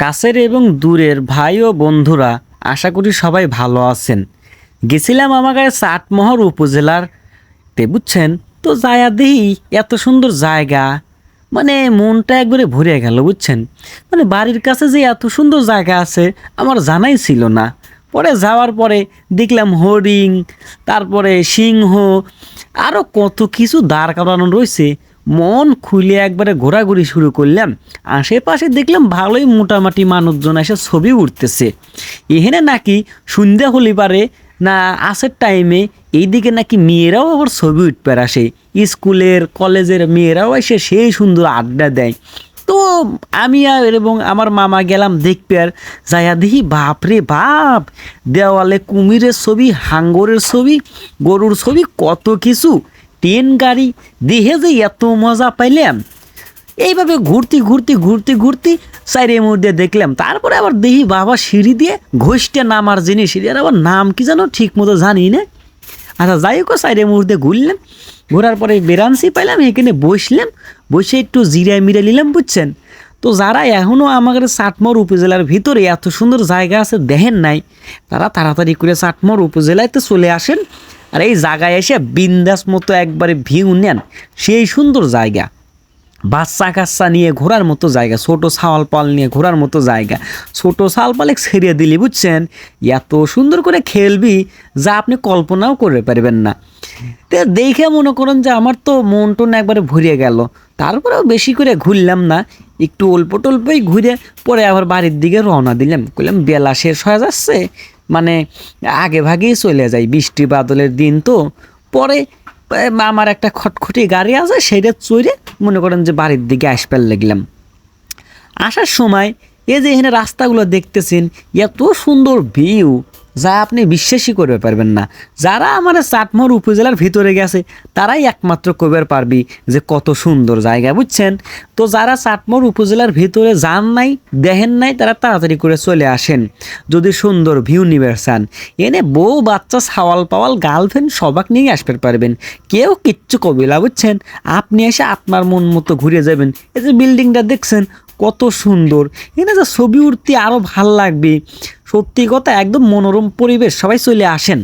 কাছের এবং দূরের ভাই ও বন্ধুরা আশা করি সবাই ভালো আছেন। গেছিলাম আমাকে চাটমোহর উপজেলার, তে বুঝছেন? তো যায়া দেহি এত সুন্দর জায়গা মানে মনটা একবারে ভরে গেল, বুঝছেন? মানে বাড়ির কাছে যে এত সুন্দর জায়গা আছে, আমার জানাই ছিল না। পরে যাওয়ার পরে দেখলাম হরিং তারপরে সিংহ আরও কত কিছু দাঁড় করানো রয়েছে। মন খুলে একবারে ঘোরাঘুরি শুরু করলাম। আশেপাশে দেখলাম ভালোই মোটামুটি মানুষজন এসে ছবি উঠতেছে। এখানে নাকি সন্ধ্যা হলে পারে না আসের টাইমে এইদিকে নাকি মেয়েরাও আবার ছবি উঠতে আসে। স্কুলের, কলেজের মেয়েরাও এসে সেই সুন্দর আড্ডা দেয়। তো আমি আর এবং আমার মামা গেলাম দেখতে আর যাইয়া দেখি, বাপরে বাপ! দেওয়ালে কুমিরের ছবি, হাঙ্গরের ছবি, গরুর ছবি, কত কিছু! ট্রেন গাড়ি, দেহে যে এত মজা পাইলাম। এইভাবে ঘুরতে ঘুরতে ঘুরতে ঘুরতে চাইরে মধ্যে দেখলাম। তারপরে আবার দেখি বাবা সিঁড়ি দিয়ে ঘষতে নামার জিনিস আর আবার নাম কি জানো ঠিক মতো জানি না। আচ্ছা যাই হোক, চাইরে মুহূর্তে ঘুরলাম। ঘোরার পরে বেরানসি পাইলাম, এখানে বসলাম। বসে একটু জিরায় মিরে নিলাম, বুঝছেন? তো যারা এখনও আমাদের চাটমোর উপজেলার ভিতরে এত সুন্দর জায়গা আছে, দেখেন নাই, তারা তাড়াতাড়ি করে চাটমোর উপজেলায় তো চলে আসেন আর এই জায়গায় এসে বিন্দাস মতো একবারে ভিউ নেন। সেই সুন্দর জায়গা। বাচ্চা কাচ্চা নিয়ে ঘোরার মতো জায়গা, ছোট ছাওয়াল পাল নিয়ে ঘোরার মতো জায়গা। ছোট ছাওয়াল পালে ছেড়ে দিলি, বুঝছেন? এত সুন্দর করে খেলবি যা আপনি কল্পনাও করে পারবেন না। তো দেখে মনে করেন যে আমার তো মন টন একবারে ভরিয়ে গেল। তারপরেও বেশি করে ঘুরলাম না। একটু অল্প টল্পই ঘুরে পরে আবার বাড়ির দিকে রওনা দিলাম। কইলাম, বেলা শেষ হয়ে যাচ্ছে মানে আগে ভাগেই চলে যাই। বৃষ্টি বাদলের দিন তো, পরে আমার একটা খটখটি গাড়ি আছে, সেটা চড়ে মনে করেন যে বাড়ির দিকে আসবার লাগলাম। আসার সময় এই যে এখানে রাস্তাগুলো দেখতেছেন, এত সুন্দর ভিউ যা আপনি বিশ্বাসই করতে পারবেন না। যারা আমার চাটমোহর উপজেলার ভিতরে গেছে, তারাই একমাত্র কবার পারবি যে কত সুন্দর জায়গা, বুঝছেন? তো যারা চাটমোহর উপজেলার ভিতরে যান নাই, দেখেন নাই, তারা তাড়াতাড়ি করে চলে আসেন। যদি সুন্দর ভিউ নিবে চান, এনে বউ, বাচ্চা সাওয়াল পাওয়াল গার্লফ্রেন্ড সবাক নিয়ে আসতে পারবেন। কেউ কিচ্ছু কবিলা বুঝছেন? আপনি এসে আপনার মন মতো ঘুরে যাবেন। এই যে বিল্ডিংটা দেখছেন, কত সুন্দর। এখানে যে ছবি উঠতে আরও ভালো লাগবে। সত্যি কথা একদম মনোরম পরিবেশ সবাই চলে আসেন।